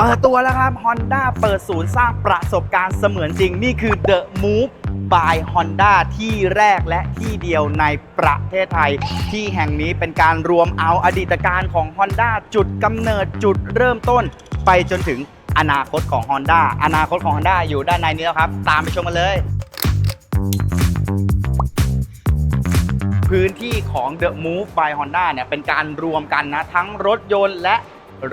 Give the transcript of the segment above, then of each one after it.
เปิดตัวแล้วครับ Honda เปิดศูนย์สร้างประสบการณ์เสมือนจริง นี่คือ The Move by Honda ที่แรกและที่เดียวในประเทศไทย ที่แห่งนี้เป็นการรวมเอาอดีตการของ Honda จุดกำเนิดจุดเริ่มต้น ไปจนถึงอนาคตของ Honda อนาคตของ Honda อยู่ด้านในนี้แล้วครับ ตามไปชมกันเลยพื้นที่ของ The Move by Honda เนี่ยเป็นการรวมกันนะ ทั้งรถยนต์และ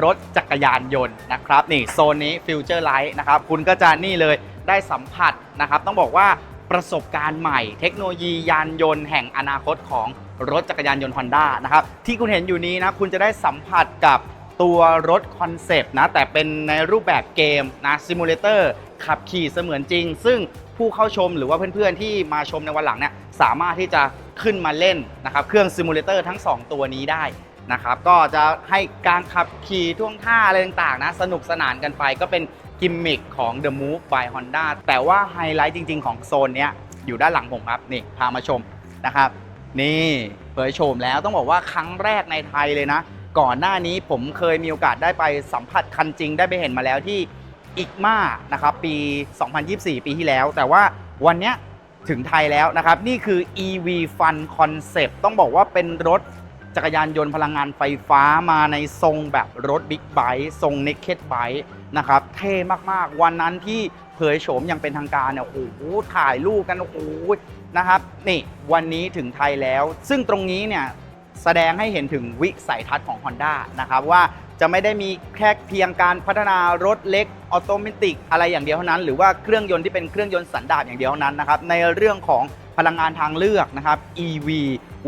รถจักรยานยนต์นะครับ นี่โซนนี้ Future Light นะครับ คุณก็จะนี่เลยได้สัมผัสนะครับ ต้องบอกว่าประสบการณ์ใหม่เทคโนโลยียานยนต์แห่งอนาคตของรถจักรยานยนต์ Honda นะครับ ที่คุณเห็นอยู่นี้นะ คุณจะได้สัมผัสกับตัวรถคอนเซปต์นะ แต่เป็นในรูปแบบเกมนะซิมูเลเตอร์ขับขี่เสมือนจริง ซึ่งผู้เข้าชมหรือว่าเพื่อนๆ ที่มาชมในวันหลังเนี่ยสามารถที่จะขึ้นมาเล่นนะครับเครื่องซิมูเลเตอร์ทั้ง 2 ตัวนี้ได้ นะครับก็จะให้การขับขี่ท่วงท่าอะไรต่างๆนะสนุกสนานกันไปก็เป็นกิมมิคของ The Move by Honda แต่ว่าไฮไลท์จริง ๆ ของโซนนี้อยู่ด้านหลังผมครับนี่พามาชมนะครับ นี่เผยโฉมแล้วต้องบอกว่าครั้งแรกในไทยเลยนะ ก่อนหน้านี้ผมเคยมีโอกาสได้ไปสัมผัสคันจริงได้ไปเห็นมาแล้วที่อิกมานะครับปี 2024 ปีที่แล้ว แต่ว่าวันนี้ถึงไทยแล้วนะครับ นี่คือ EV Fun Concept ต้องบอกว่าเป็นรถ จักรยานยนต์พลังงานไฟฟ้ามาในทรงแบบรถบิ๊กไบค์ทรง Naked Bike นะครับเท่มากๆ วันนั้นที่เผยโฉมอย่างเป็นทางการเนี่ยโอ้โหถ่ายรูปกันโอ้โหนะครับนี่วันนี้ถึงไทยแล้ว ซึ่งตรงนี้เนี่ยแสดงให้เห็นถึงวิสัยทัศน์ของ Honda นะครับว่าจะไม่ได้มีแค่เพียงการพัฒนารถเล็กออโตเมติกอะไรอย่างเดียวเท่านั้น หรือว่าเครื่องยนต์ที่เป็นเครื่องยนต์สันดาปอย่างเดียวเท่านั้นนะครับในเรื่องของ พลังงานทางเลือกนะครับ EV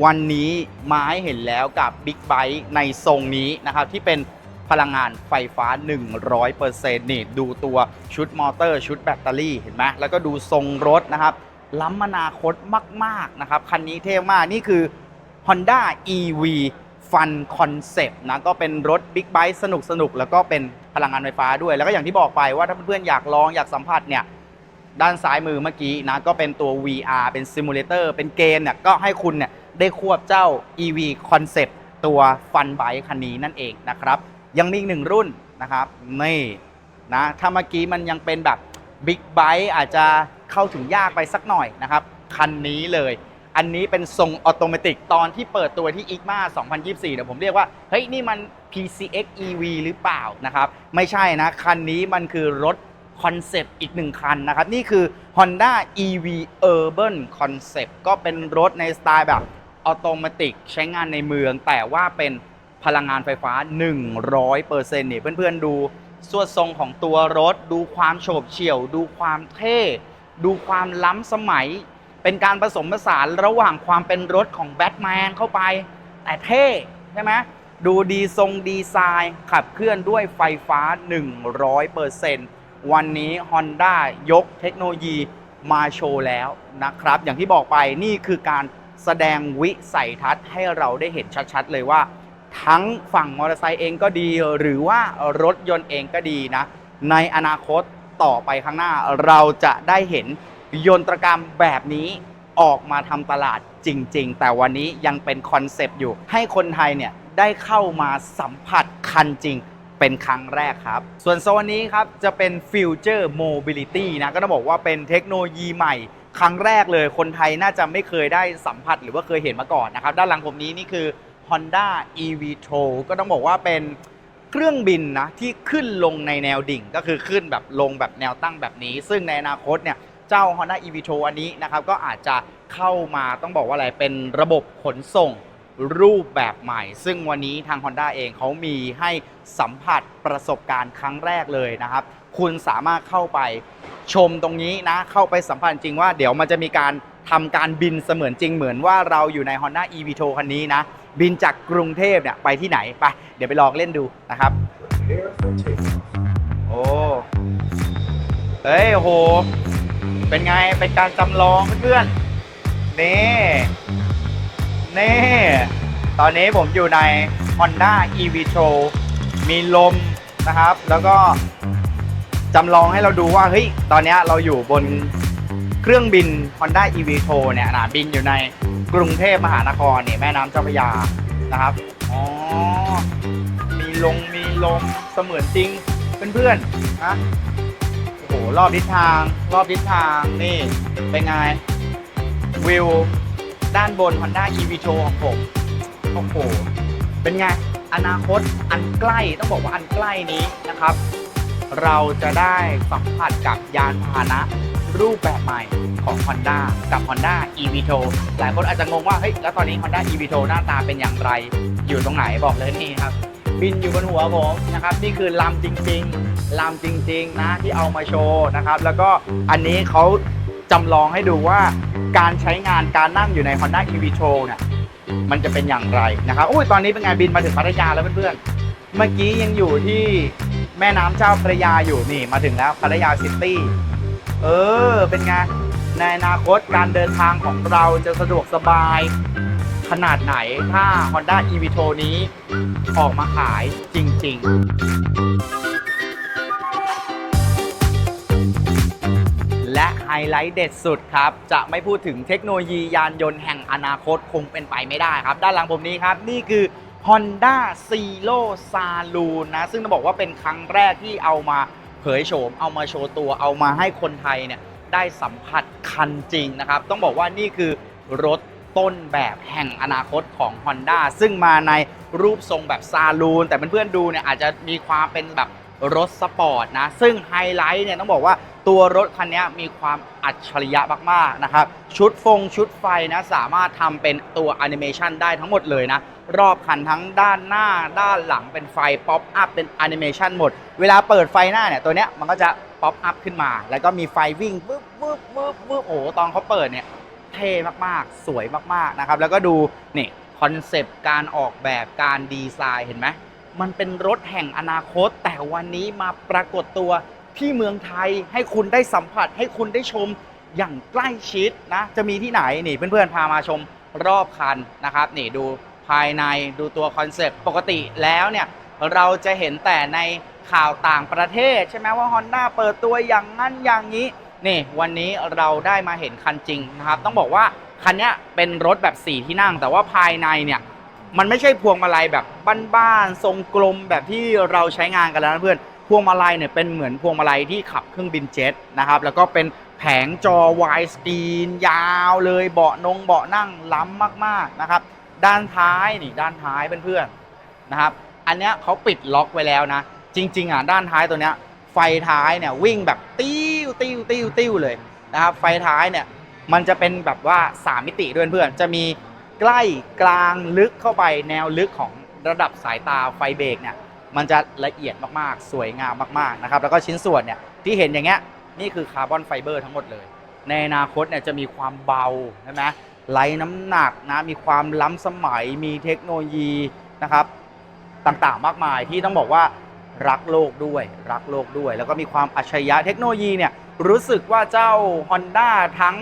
วันนี้มาให้เห็นแล้วกับ Big b i t e ในทรงนี้นะครับที่เป็นพลังงานไฟฟ้า 100%นี่ดูตัวชุดมอเตอร์ชุดแบตเตอรี่เห็นไหมแล้วก็ดูทรงรถนะครับ ล้ำอนาคตมาก ๆ นะครับ คันนี้เท่มาก นี่คือ Honda EV Fun Concept นะ ก็เป็นรถบิ๊กไบค์สนุกสนุกๆแล้วก็เป็นพลังงานไฟฟ้าด้วย แล้วก็อย่างที่บอกไปว่าถ้าเพื่อนๆอยากลองอยากสัมผัสเนี่ย ด้านซ้ายมือเมื่อกี้นะก็เป็นตัว VR เป็นซิมูเลเตอร์เป็นเกมเนี่ยก็ให้คุณเนี่ยได้ควบเจ้า EV Concept ตัว Fun Bike คันนี้นั่นเองนะครับ ยังมีอีกหนึ่งรุ่นนะครับนี่นะถ้าเมื่อกี้มันยังเป็นแบบบิ๊กไบค์อาจจะเข้าถึงยากไปสักหน่อยนะครับ คันนี้เลย อันนี้เป็นทรงออโตเมติกตอนที่เปิดตัวที่ ICMA 2024เนี่ยวผมเรียกว่า เฮ้ย นี่มัน PCX EV หรือเปล่านะครับ ไม่ใช่นะ คันนี้มันคือรถ คอนเซปต์อีกหนึ่งคันนะครับ นี่คือ Honda EV Urban Concept ก็เป็นรถในสไตล์แบบออโตเมติกใช้งานในเมือง แต่ว่าเป็นพลังงานไฟฟ้า 100%เนี่ยเพื่อนๆดูส่วดทรงของตัวรถ ดูความโฉบเฉี่ยว ดูความเท่ ดูความล้ำสมัย เป็นการผสมผสานระหว่างความเป็นรถของแบทแมนเข้าไป แต่เท่ใช่ไหมดูดีทรงดีไซน์ ขับเคลื่อนด้วยไฟฟ้า 100% วันนี้ Honda ยกเทคโนโลยีมาโชว์แล้วนะครับ อย่างที่บอกไปนี่คือการแสดงวิสัยทัศน์ให้เราได้เห็นชัดๆ เลยว่า ทั้งฝั่งมอเตอร์ไซค์เองก็ดี หรือว่ารถยนต์เองก็ดีนะ ในอนาคตต่อไปข้างหน้าเราจะได้เห็นยนตรกรรมแบบนี้ออกมาทำตลาดจริง ๆ แต่วันนี้ยังเป็นคอนเซปต์อยู่ ให้คนไทยเนี่ยได้เข้ามาสัมผัสคันจริง เป็นครั้งแรกครับ ส่วนโซนนี้ครับจะเป็น Future Mobility นะก็ต้องบอกว่าเป็นเทคโนโลยีใหม่ครั้งแรกเลยคนไทยน่าจะไม่เคยได้สัมผัสหรือว่าเคยเห็นมาก่อนนะครับ ด้านหลังผมนี้นี่คือ Honda eVTO ก็ต้องบอกว่าเป็นเครื่องบินนะที่ขึ้นลงในแนวดิ่ง ก็คือขึ้นแบบลงแบบแนวตั้งแบบนี้ ซึ่งในอนาคตเนี่ยเจ้า Honda eVTO อันนี้นะครับก็อาจจะเข้ามาต้องบอกว่าอะไรเป็นระบบขนส่ง รูปแบบใหม่ ซึ่งวันนี้ทาง Honda เองเขามีให้สัมผัสประสบการณ์ครั้งแรกเลยนะครับ คุณสามารถเข้าไปชมตรงนี้นะ เข้าไปสัมผัสจริงว่าเดี๋ยวมันจะมีการทำการบินเสมือนจริงเหมือนว่าเราอยู่ใน Honda e v t o คันนี้นะ บินจากกรุงเทพเนี่ยไปที่ไหน ไป เดี๋ยวไปลองเล่นดูนะครับ โอ้เฮ้ยโอ้โห เป็นไง เป็นการจำลองเพื่อนๆนี่ นี่ ตอนนี้ผมอยู่ใน Honda eVTOL มีลมนะครับ แล้วก็จำลองให้เราดูว่า เฮ้ย ตอนนี้เราอยู่บนเครื่องบิน Honda eVTOL เนี่ยนะบินอยู่ในกรุงเทพมหานครเนี่ยแม่น้ำเจ้าพระยานะครับ อ๋อ มีลงมีลมเสมือนจริงเพื่อนๆนะโอ้โหรอบทิศทาง รอบทิศทางนี่เป็นไงวิว ด้านบน Honda EV Show ของผมโอ้โหเป็นไง อนาคตอันใกล้ต้องบอกว่าอันใกล้นี้นะครับ เราจะได้สัมผัสกับยานพาหนะรูปแบบใหม่ของ Honda กับ Honda EV t o หลายคนอาจจะงงว่าเฮ้ยแล้วตอนนี้ Honda EV t o หน้าตาเป็นอย่างไร อยู่ตรงไหนบอกเลยนี่ครับ บินอยู่บนหัวผมนะครับ นี่คือลำจริง ๆลำจริง ๆ นะที่เอามาโชว์นะครับ แล้วก็อันนี้เขา จำลองให้ดูว่าการใช้งานการนั่งอยู่ใน Honda EV t o เนี่ยมันจะเป็นอย่างไรนะครับโอ้ยตอนนี้เป็นไงบินมาถึงพัทยาแล้วเพื่อนๆ เมื่อกี้ยังอยู่ที่แม่น้ำเจ้าพระยาอยู่นี่มาถึงแล้วพัทยาซิตี้เออเป็นไงในอนาคตการเดินทางของเราจะสะดวกสบายขนาดไหนถ้า Honda e v t o นี้ออกมาขายจริง ๆ ฮไลท์เด็ดสุดครับ จะไม่พูดถึงเทคโนโลยียานยนต์แห่งอนาคตคงเป็นไปไม่ได้ครับ ด้านหลังผมนี้ครับ นี่คือ Honda Zero Saloon นะ ซึ่งต้องบอกว่าเป็นครั้งแรกที่เอามาเผยโฉม เอามาโชว์ตัว เอามาให้คนไทยเนี่ยได้สัมผัสคันจริงนะครับ ต้องบอกว่านี่คือรถต้นแบบแห่งอนาคตของ Honda ซึ่งมาในรูปทรงแบบซาลูน แต่เพื่อนๆดูเนี่ยอาจจะมีความเป็นแบบรถสปอร์ตนะ ซึ่งไฮไลท์เนี่ยต้องบอกว่า ตัวรถคันนี้มีความอัจฉริยะมากๆนะครับ ชุดฟงชุดไฟนะสามารถทำเป็นตัวแอนิเมชันได้ทั้งหมดเลยนะ รอบคันทั้งด้านหน้าด้านหลังเป็นไฟป๊อปอัพเป็นแอนิเมชันหมด เวลาเปิดไฟหน้าเนี่ย ตัวเนี้ยมันก็จะป๊อปอัพขึ้นมา แล้วก็มีไฟวิ่งปึ๊บปึ๊บปึ๊บปึ๊บโอ้ตอนเขาเปิดเนี่ยเท่มากๆ สวยมากๆนะครับ แล้วก็ดูนี่คอนเซปต์การออกแบบการดีไซน์เห็นไหมมันเป็นรถแห่งอนาคต แต่วันนี้มาปรากฏตัว ที่เมืองไทยให้คุณได้สัมผัสให้คุณได้ชมอย่างใกล้ชิดนะ จะมีที่ไหนนี่เพื่อนๆพามาชมรอบคันนะครับนี่ดูภายในดูตัวคอนเซปต์ปกติแล้วเนี่ยเราจะเห็นแต่ในข่าวต่างประเทศ ใช่ไหมว่า Honda เปิดตัวอย่างนั้นอย่างนี้นี่วันนี้เราได้มาเห็นคันจริงนะครับ ต้องบอกว่าคันนี้เป็นรถแบบ 4 ที่นั่ง แต่ว่าภายในเนี่ยมันไม่ใช่พวงมาลัยแบบบ้านๆทรงกลมแบบที่เราใช้งานกันแล้วนะเพื่อน พวงมาลัยเนี่ยเป็นเหมือนพวงมาลัยที่ขับเครื่องบินเจ็ตนะครับ แล้วก็เป็นแผงจอวายสกรีนยาวเลยเบาะนงเบาะนั่งล้ำมากๆนะครับ ด้านท้ายนี่ด้านท้ายเพื่อนๆนะครับ อันเนี้ยเขาปิดล็อกไว้แล้วนะ จริง ๆอะด้านท้ายตัวเนี้ยไฟท้ายเนี่ยวิ่งแบบติ้วติ้วติ้วติ้วเลยนะครับ ไฟท้ายเนี่ยมันจะเป็นแบบว่า 3 มิติด้วยเพื่อนๆจะมีใกล้กลางลึกเข้าไปแนวลึกของระดับสายตาไฟเบรกเนี่ย มันจะละเอียดมากๆ สวยงามมากๆนะครับแล้วก็ชิ้นส่วนเนี่ยที่เห็นอย่างเงี้ยนี่คือคาร์บอนไฟเบอร์ทั้งหมดเลย ในอนาคตเนี่ยจะมีความเบาใช่ไหมไร้น้ำหนักนะมีความล้ำสมัยมีเทคโนโลยีนะครับต่างๆ มากมายที่ต้องบอกว่ารักโลกด้วย รักโลกด้วย แล้วก็มีความอัจฉริยะเทคโนโลยีเนี่ยรู้สึกว่าเจ้า Honda ทั้ง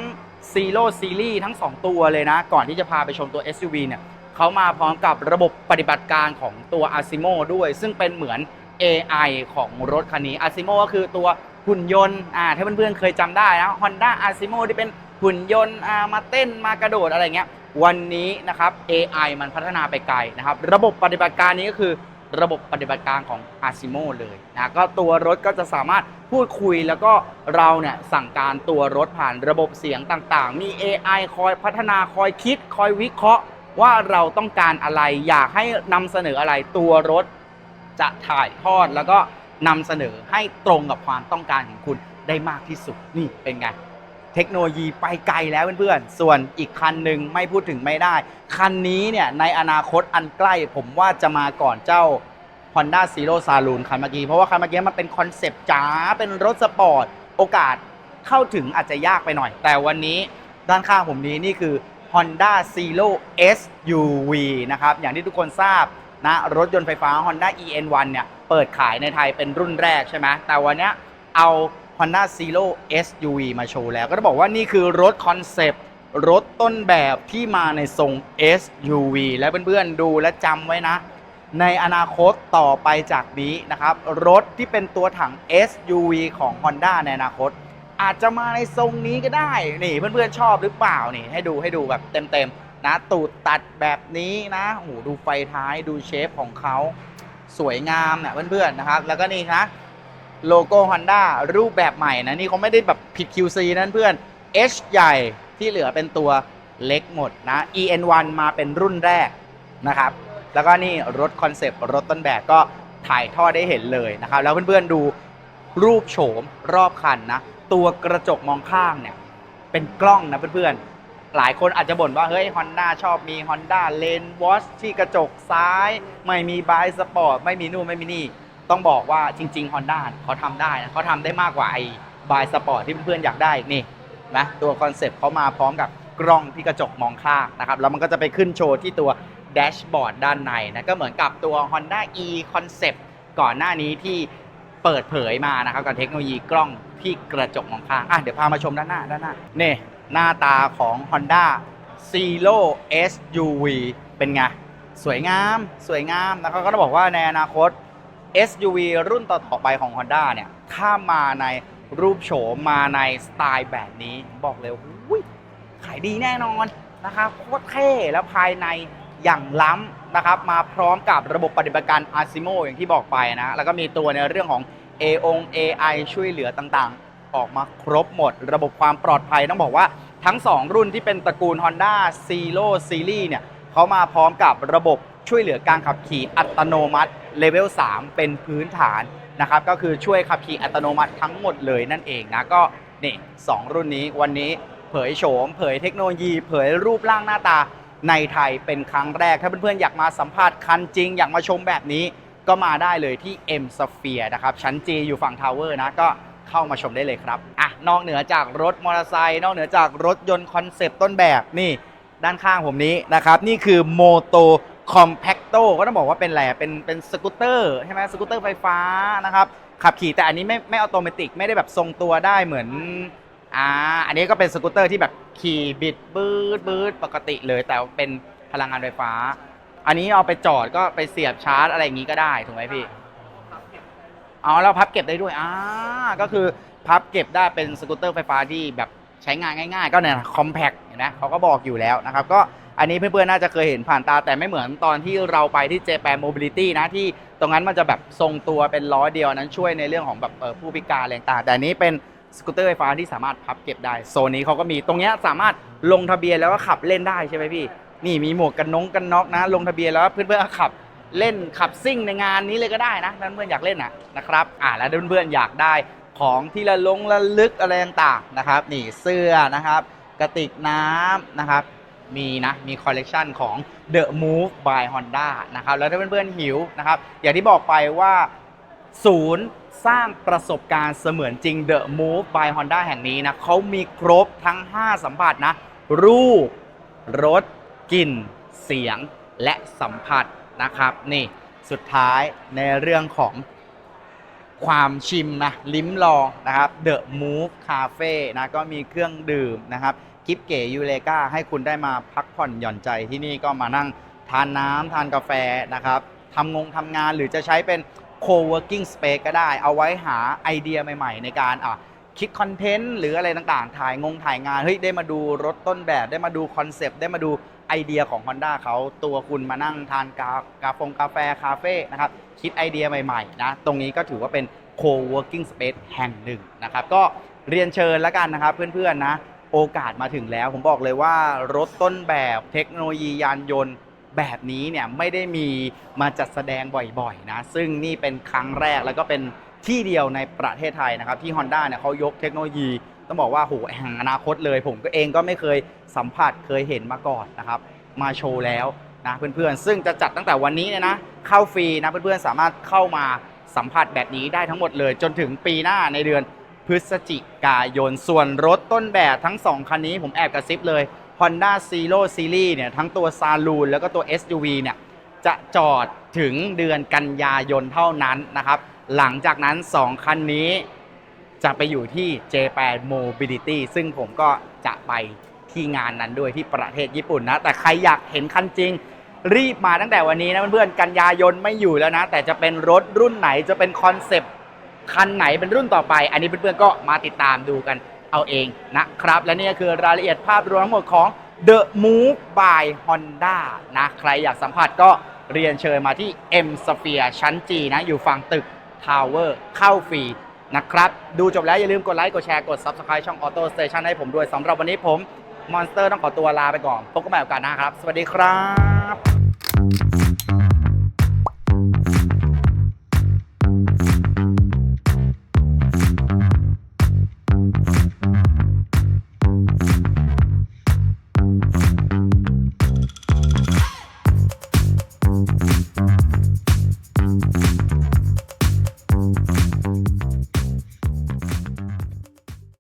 Zero Series ทั้ง 2 ตัวเลยนะ ก่อนที่จะพาไปชมตัว SUV เนี่ย เขามาพร้อมกับระบบปฏิบัติการของตัว Asimo ด้วย ซึ่งเป็นเหมือน AI ของรถคันนี้ Asimo ก็คือตัวหุ่นยนต์อ่าถ้าเพื่อนๆเคยจำได้นะ Honda Asimo ที่เป็นหุ่นยนต์อ่ามาเต้นมากระโดดอะไรเงี้ย วันนี้นะครับ AI มันพัฒนาไปไกลนะครับ ระบบปฏิบัติการนี้ก็คือระบบปฏิบัติการของ Asimo เลยนะก็ตัวรถก็จะสามารถพูดคุยแล้วก็เราเนี่ยสั่งการตัวรถผ่านระบบเสียงต่างๆ มี AI คอยพัฒนาคอยคิด คอยวิเคราะห์ ว่าเราต้องการอะไรอยากให้นำเสนออะไรตัวรถจะถ่ายทอดแล้วก็นำเสนอให้ตรงกับความต้องการของคุณได้มากที่สุดนี่เป็นไง เทคโนโลยีไปไกลแล้วเพื่อนๆ ส่วนอีกคันหนึ่งไม่พูดถึงไม่ได้ คันนี้เนี่ยในอนาคตอันใกล้ผมว่าจะมาก่อนเจ้า Honda Zero Saloon คันเมื่อกี้เพราะว่าคันเมื่อกี้มันเป็นคอนเซปต์จ๋าเป็นรถสปอร์ต โอกาสเข้าถึงอาจจะยากไปหน่อย แต่วันนี้ด้านข้างผมนี้นี่คือ Honda Zero SUV นะครับอย่างที่ทุกคนทราบนะรถยนต์ไฟฟ้า Honda EN1 เนี่ยเปิดขายในไทยเป็นรุ่นแรกใช่ไหมแต่วันนี้เอา Honda Zero SUV มาโชว์แล้ว ก็ต้องบอกว่านี่คือรถคอนเซปต์รถต้นแบบที่มาในทรง SUV และเพื่อนๆดูและจำไว้นะ ในอนาคตต่อไปจากนี้นะครับ รถที่เป็นตัวถัง SUV ของ Honda ในอนาคต อาจจะมาในทรงนี้ก็ได้ นี่เพื่อนๆชอบหรือเปล่านี่ให้ดูให้ดูแบบเต็มๆนะตูดตัดแบบนี้นะโอ้โหดูไฟท้ายดูเชฟของเขาสวยงามเนี่ยเพื่อนๆนะครับ แล้วก็นี่นะโลโก้ Honda รูปแบบใหม่นะ นี่เขาไม่ได้แบบผิด QC นั้นเพื่อน H ใหญ่ที่เหลือเป็นตัวเล็กหมดนะ EN1 มาเป็นรุ่นแรกนะครับ แล้วก็นี่รถคอนเซปต์รถต้นแบบก็ถ่ายทอดได้เห็นเลยนะครับ แล้วเพื่อนๆดูรูปโฉมรอบคันนะ ตัวกระจกมองข้างเนี่ยเป็นกล้องนะเพื่อนๆ หลายคนอาจจะบ่นว่าเฮ้ย Honda ชอบมี Honda Lane Watch ที่กระจกซ้าย ไม่มีบายสปอร์ตไม่มีนู่นไม่มีนี่ ต้องบอกว่าจริง ๆ Honda เขาทำได้นะเขาทำได้มากกว่าไอ้บายสปอร์ตที่เพื่อนๆ อยากได้นี่นะตัวคอนเซปต์เขามาพร้อมกับกล้องที่กระจกมองข้างนะครับ แล้วมันก็จะไปขึ้นโชว์ที่ตัวแดชบอร์ดด้านในนะก็เหมือนกับตัว Honda e Concept ก่อนหน้านี้ที่ เปิดเผยมานะครับกับเทคโนโลยีกล้องที่กระจกมองข้างอะเดี๋ยวพามาชมด้านหน้าด้านหน้านี่หน้าตาของ Honda Zero SUV เป็นไง สวยงามสวยงามนะครับก็ต้องบอกว่าในอนาคต SUV รุ่นต่อๆไปของ Honda เนี่ย ถ้ามาในรูปโฉมมาในสไตล์แบบนี้ บอกเลยหุ้ยขายดีแน่นอนนะครับโคตรเท่แล้วภายใน อย่างล้ำนะครับ มาพร้อมกับระบบปฏิบัติการ Asimo อย่างที่บอกไปนะ แล้วก็มีตัวในเรื่องของ A อง AI ช่วยเหลือต่างๆ ออกมาครบหมด ระบบความปลอดภัยต้องบอกว่าทั้ง 2 รุ่นที่เป็นตระกูล Honda Zero Series เนี่ยเขามาพร้อมกับระบบช่วยเหลือการขับขี่อัตโนมัติเลเวล3เป็นพื้นฐานนะครับ ก็คือช่วยขับขี่อัตโนมัติทั้งหมดเลยนั่นเองนะก็นี่สองรุ่นนี้วันนี้เผยโฉม เผยเทคโนโลยี เผยรูปร่างหน้าตา ในไทยเป็นครั้งแรก ถ้าเพื่อนๆอยากมาสัมผัสคันจริง อยากมาชมแบบนี้ก็มาได้เลยที่ M Sphere นะครับ ชั้น G อยู่ฝั่งทาวเวอร์นะ ก็เข้ามาชมได้เลยครับ อะ นอกเหนือจากรถมอเตอร์ไซค์นอกเหนือจากรถยนต์คอนเซปต์ต้นแบบนี่ ด้านข้างผมนี้นะครับ นี่คือ Moto Compacto ก็ต้องบอกว่าเป็นอะไรอะเป็นเป็นสกูตเตอร์ใช่ไหมสกูตเตอร์ไฟฟ้านะครับ ขับขี่แต่อันนี้ไม่ไม่ออโตเมติกไม่ได้แบบทรงตัวได้เหมือน อ่า อันนี้ก็เป็นสกูตเตอร์ที่แบบขี่บิดบืดบืดปกติเลย แต่เป็นพลังงานไฟฟ้า อันนี้เอาไปจอดก็ไปเสียบชาร์จอะไรอย่างนี้ก็ได้ถูกไหมพี่อ๋อแล้วพับเก็บได้ด้วยอ่าก็คือพับเก็บได้เป็นสกูตเตอร์ไฟฟ้าที่แบบใช้งานง่าย ๆ ก็เนี่ยคอมแพคเห็นไหมเขาก็บอกอยู่แล้วนะครับ ก็อันนี้เพื่อนๆน่าจะเคยเห็นผ่านตาแต่ไม่เหมือนตอนที่เราไปที่ Japan Mobility นะที่ตรงนั้นมันจะแบบทรงตัวเป็นล้อเดียวนั้นช่วยในเรื่องของแบบผู้พิการอะไรต่างแต่อันนี้เป็น สกูตเตอร์ไฟฟ้าที่สามารถพับเก็บได้ โซนนี้เขาก็มีตรงเนี้ยสามารถลงทะเบียนแล้วก็ขับเล่นได้ใช่ไหมพี่ นี่มีหมวกกันน็อกกันน็อกนะ ลงทะเบียนแล้วเพื่อนๆขับเล่นขับซิ่งในงานนี้เลยก็ได้นะเพื่อนๆอยากเล่นนะนะครับอ่าแล้วเพื่อนๆอยากได้ของที่ละลงละลึกอะไรต่างๆนะครับ นี่เสื้อนะครับ กระติกน้ำนะครับมีนะมีคอลเลกชันของ The Move by Honda นะครับแล้วถ้าเพื่อนๆหิวนะครับ อย่างที่บอกไปว่าศูนย์ สร้างประสบการณ์เสมือนจริง The Move by Honda แห่งนี้นะเขามีครบทั้ง 5 สัมผัสนะ รูป รส กลิ่น เสียง และสัมผัสนะครับ นี่สุดท้ายในเรื่องของความชิมนะ ลิ้มลองนะครับ The Move Cafe นะก็มีเครื่องดื่มนะครับกิฟเก๋ยูเลกาให้คุณได้มาพักผ่อนหย่อนใจที่นี่ก็มานั่งทานน้ำทานกาแฟนะครับทำงงทำงานหรือจะใช้เป็น co-working space ก็ได้ เอาไว้หาไอเดียใหม่ ๆ ในการอะคิดคอนเทนต์หรืออะไรต่างๆ ถ่ายงงถ่ายงาน เฮ้ย ได้มาดูรถต้นแบบ ได้มาดูคอนเซปต์ ได้มาดูไอเดียของ Honda เขาตัวคุณมานั่งทานกากาฟงกาแฟ คาเฟ่นะครับ คิดไอเดียใหม่ๆนะ ตรงนี้ก็ถือว่าเป็น co-working space แห่งหนึ่งนะครับ ก็เรียนเชิญแล้วกันนะครับ เพื่อนๆนะ โอกาสมาถึงแล้ว ผมบอกเลยว่ารถต้นแบบเทคโนโลยียานยนต์ แบบนี้เนี่ยไม่ได้มีมาจัดแสดงบ่อยๆนะซึ่งนี่เป็นครั้งแรกแล้วก็เป็นที่เดียวในประเทศไทยนะครับที่ Honda เนี่ยเขายกเทคโนโลยีต้องบอกว่าโหแห่งอนาคตเลย ผมก็เองก็ไม่เคยสัมผัสเคยเห็นมาก่อนนะครับ มาโชว์แล้วนะเพื่อนๆ ซึ่งจะจัดตั้งแต่วันนี้เนี่ยนะเข้าฟรีนะเพื่อนๆ สามารถเข้ามาสัมผัสแบบนี้ได้ทั้งหมดเลย จนถึงปีหน้าในเดือนพฤศจิกายนส่วนรถต้นแบบทั้ง 2 คันนี้ผมแอบกระซิบเลย Honda Zero Series เนี่ยทั้งตัว Saloon แล้วก็ตัว SUV เนี่ยจะจอดถึงเดือนกันยายนเท่านั้นนะครับ หลังจากนั้น 2 คันนี้จะไปอยู่ที่ Japan Mobility ซึ่งผมก็จะไปที่งานนั้นด้วยที่ประเทศญี่ปุ่นนะ แต่ใครอยากเห็นคันจริง รีบมาตั้งแต่วันนี้นะเพื่อนๆกันยายนไม่อยู่แล้วนะ แต่จะเป็นรถรุ่นไหนจะเป็นคอนเซปต์คันไหนเป็นรุ่นต่อไป อันนี้เพื่อนๆก็มาติดตามดูกัน เอาเองนะครับ และนี่ก็คือรายละเอียดภาพรวมทั้งหมดของ The Move by Honda นะใครอยากสัมผัสก็เรียนเชิญมาที่ M Sphere ชั้น G นะ อยู่ฝั่งตึก Tower เข้าฟรีนะครับ ดูจบแล้วอย่าลืมกดไลค์กดแชร์กด Subscribe ช่อง Auto Station ให้ผมด้วยสำหรับวันนี้ผมมอนสเตอร์ต้องขอตัวลาไปก่อน พบกันใหม่โอกาสหน้าครับ สวัสดีครับ